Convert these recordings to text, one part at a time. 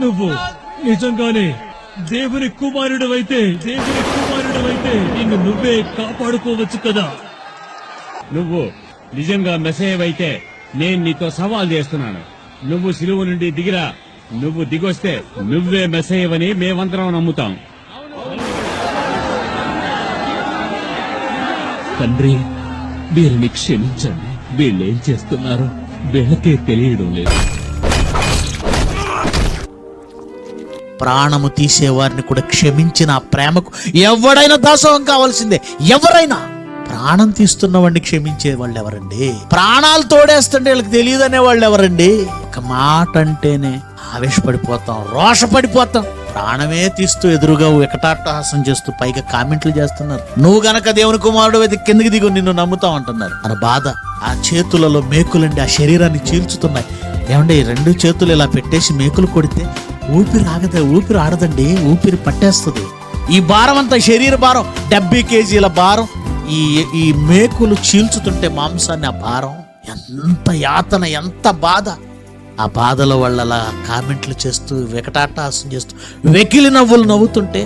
నువ్వు. నిజంగానే దేవుని కుమారుడవైతే దేవుని కుమారుడవైతే నిన్ను నువ్వే కాపాడుకోవచ్చు కదా. నువ్వు నిజంగా మెసేయవైతే నేను నీతో సవాల్ చేస్తున్నాను. నువ్వు సిలువ నుండి దిగిరా నువ్వు దిగొస్తే నువ్వే మెసేయవని మేమందరం నమ్ముతాం. తండ్రి వీరిని క్షమించండి వీళ్ళేం చేస్తున్నారో? వీళ్ళకే తెలియడం లేదు. ప్రాణము తీసేవారిని కూడా క్షమించిన ఆ ప్రేమకు ఎవడైనా దాసోహం కావాల్సిందే. ఎవరైనా ప్రాణం తీస్తున్న వాడిని క్షమించే వాళ్ళు ఎవరండి? ప్రాణాలు తోడేస్తుంటే వీళ్ళకి తెలియదనే వాళ్ళు ఎవరండి? ఒక మాట అంటేనే ఆవేశపడిపోతాం రోషపడిపోతాం. ప్రాణమే తీస్తూ ఎదురుగా వికటాట్టహాసం చేస్తూ పైగా కామెంట్లు చేస్తున్నారు. నువ్వు గనక దేవుని కుమారుడు అయితే కిందకి దిగు నిన్ను నమ్ముతాం అంటున్నారు. మన బాధ ఆ చేతులలో మేకులండి ఆ శరీరాన్ని చీల్చుతున్నాయి. ఏమంటే ఈ రెండు చేతులు ఇలా పెట్టేసి మేకులు కొడితే ఊపిరి ఆగదు ఊపిరి ఆడదండి ఊపిరి పట్టేస్తుంది. ఈ భారం అంతా శరీర భారం డెబ్బై కేజీల భారం. ఈ ఈ మేకులు చీల్చుతుంటే మాంసాన్ని ఆ భారం ఎంత యాతన ఎంత బాధ. ఆ బాధల వల్ల అలా కామెంట్లు చేస్తూ వికటాటాసం చేస్తూ వెకిలి నవ్వులు నవ్వుతుంటే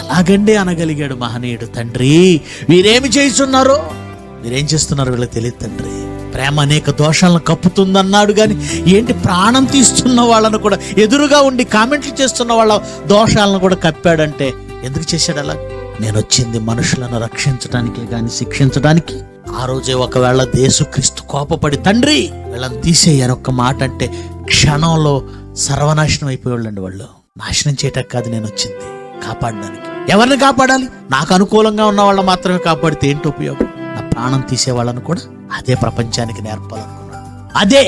ఎలాగండి అనగలిగాడు మహనీయుడు తండ్రి? వీరేమి చేస్తున్నారో మీరేం చేస్తున్నారు వీళ్ళకి తెలియదు తండ్రి. ప్రేమ అనేక దోషాలను కప్పుతుందన్నాడు కానీ ఏంటి ప్రాణం తీస్తున్న వాళ్ళను కూడా ఎదురుగా ఉండి కామెంట్లు చేస్తున్న వాళ్ళ దోషాలను కూడా కప్పాడంటే ఎందుకు చేశాడు అలా? నేను వచ్చింది మనుషులను రక్షించడానికి కానీ శిక్షించడానికి. ఆ రోజే ఒకవేళ దేశక్రీస్తు కోపపడి తండ్రి వీళ్ళని తీసేయని ఒక్క మాట అంటే క్షణంలో సర్వనాశనం అయిపోయాళ్ళండి వాళ్ళు. నాశనం చేయటం కాదు నేను వచ్చింది. కాపాడడానికి. ఎవరిని కాపాడాలి? నాకు అనుకూలంగా ఉన్న వాళ్ళని మాత్రమే కాపాడితే ఏంటి ఉపయోగం? నా ప్రాణం తీసే వాళ్ళను కూడా అదే ప్రపంచానికి నేర్పాలనుకున్నాడు. అదే